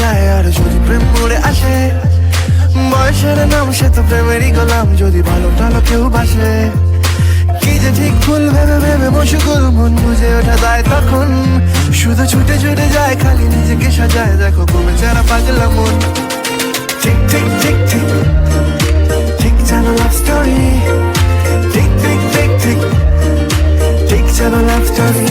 যায় আর যদি প্রেম মরে আসে, বয়সের নাম সে তো প্রেমেরই গোলাম, যদি ভালো টালো কেউ বাসে। কি যে ঠিক ভুল ভেবে ভেবে মশুকুল মন বুঝে ওঠা যায় তখন। শুধু ছুটে ছুটে যায়, খালি নিজেকে সাজায়, দেখো কমে যারা পাগলা মন। ঠিক ঠিক ঠিক ঠিক। ঠিক যেন লাভ স্টোরি ঠিক ঠিক ঠিক ঠিক। ঠিক যেন লাভ স্টোরি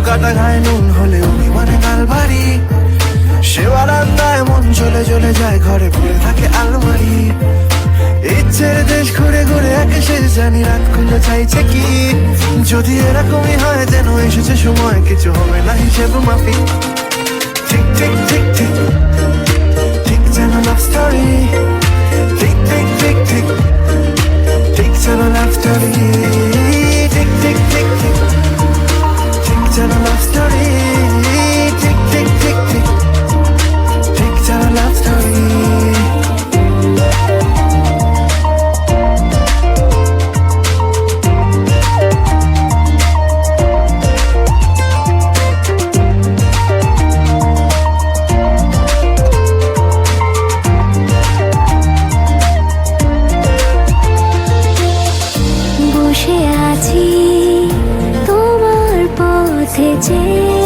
কিছু কাটা খায় নুন হলে অভিমানে গাল ভারী সে বারান্দায় মন চলে চলে যায়, ঘরে পড়ে থাকে আলমারি। ইচ্ছের দেশ ঘুরে ঘুরে একে শেষ জানি, রাত খুলে চাইছে কি? যদি এরকমই হয় যেন এসেছে সময়, কিছু হবে না হিসেব মাফি ঠিক ঠিক ঠিক কাছে